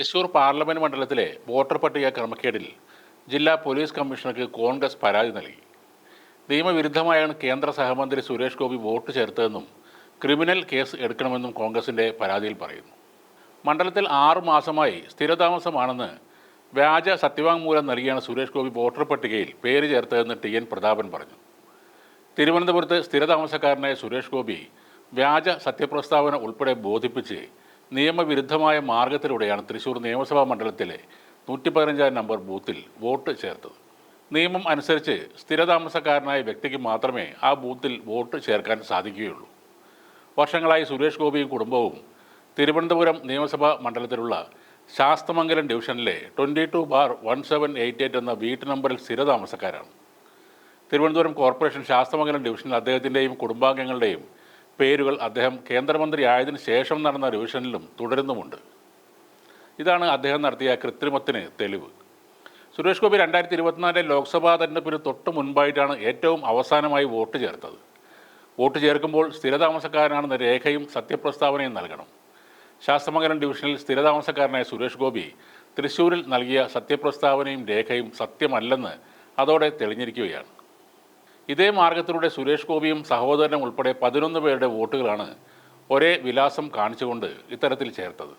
Thrissur parliament മണ്ഡലത്തിലെ voter പട്ടിക ക്രമക്കേടിൽ ജില്ലാ പോലീസ് കമ്മീഷണർക്ക് കോൺഗ്രസ് പരാതി നൽകി. നിയമവിരുദ്ധമായാണ് കേന്ദ്ര സഹമന്ത്രി സുരേഷ് ഗോപി വോട്ട് ചേർത്തതെന്നും ക്രിമിനൽ കേസ് എടുക്കണമെന്നും കോൺഗ്രസിന്റെ പരാതിയിൽ പറയുന്നു. മണ്ഡലത്തിൽ ആറു മാസമായി സ്ഥിരതാമസമാണെന്ന് വ്യാജ സത്യവാങ്മൂലം നൽകിയാണ് സുരേഷ് ഗോപി വോട്ടർ പട്ടികയിൽ പേര് ചേർത്തതെന്ന് ടി എൻ പ്രതാപൻ പറഞ്ഞു. തിരുവനന്തപുരത്ത് സ്ഥിരതാമസക്കാരനായ സുരേഷ് ഗോപി വ്യാജ സത്യപ്രസ്താവന ഉൾപ്പെടെ ബോധിപ്പിച്ച് നിയമവിരുദ്ധമായ മാർഗത്തിലൂടെയാണ് തൃശൂർ നിയമസഭാ മണ്ഡലത്തിലെ നൂറ്റി പതിനഞ്ചാം നമ്പർ ബൂത്തിൽ വോട്ട് ചേർത്തത്. നിയമം അനുസരിച്ച് സ്ഥിരതാമസക്കാരനായ വ്യക്തിക്ക് മാത്രമേ ആ ബൂത്തിൽ വോട്ട് ചേർക്കാൻ സാധിക്കുകയുള്ളൂ. വർഷങ്ങളായി സുരേഷ് ഗോപിയും കുടുംബവും തിരുവനന്തപുരം നിയമസഭാ മണ്ഡലത്തിലുള്ള ശാസ്തമംഗലം ഡിവിഷനിലെ twenty two bar one seven eight eight എന്ന വീട്ടു നമ്പറിൽ സ്ഥിരതാമസക്കാരാണ്. തിരുവനന്തപുരം കോർപ്പറേഷൻ ശാസ്തമംഗലം ഡിവിഷനിൽ അദ്ദേഹത്തിന്റെയും കുടുംബാംഗങ്ങളുടെയും പേരുകൾ അദ്ദേഹം കേന്ദ്രമന്ത്രി ആയതിനു ശേഷം നടന്ന റിവിഷനിലും തുടരുന്നുമുണ്ട്. ഇതാണ് അദ്ദേഹം നടത്തിയ കൃത്രിമത്തിന് തെളിവ്. സുരേഷ് ഗോപി രണ്ടായിരത്തി ഇരുപത്തിനാലിലെ ലോക്സഭാ തെരഞ്ഞെടുപ്പിന് തൊട്ട് മുൻപായിട്ടാണ് ഏറ്റവും അവസാനമായി വോട്ട് ചേർത്തത്. വോട്ട് ചേർക്കുമ്പോൾ സ്ഥിരതാമസക്കാരനാണെന്ന രേഖയും സത്യപ്രസ്താവനയും നൽകണം. ശാസ്തമംഗലം ഡിവിഷനിൽ സ്ഥിരതാമസക്കാരനായ സുരേഷ് ഗോപി തൃശൂരിൽ നൽകിയ സത്യപ്രസ്താവനയും രേഖയും സത്യമല്ലെന്ന് അതോടെ തെളിഞ്ഞിരിക്കുകയാണ്. ഇതേ മാർഗത്തിലൂടെ സുരേഷ് ഗോപിയും സഹോദരനും ഉൾപ്പെടെ പതിനൊന്ന് പേരുടെ വോട്ടുകളാണ് ഒരേ വിലാസം കാണിച്ചുകൊണ്ട് ഇത്തരത്തിൽ ചേർത്തത്.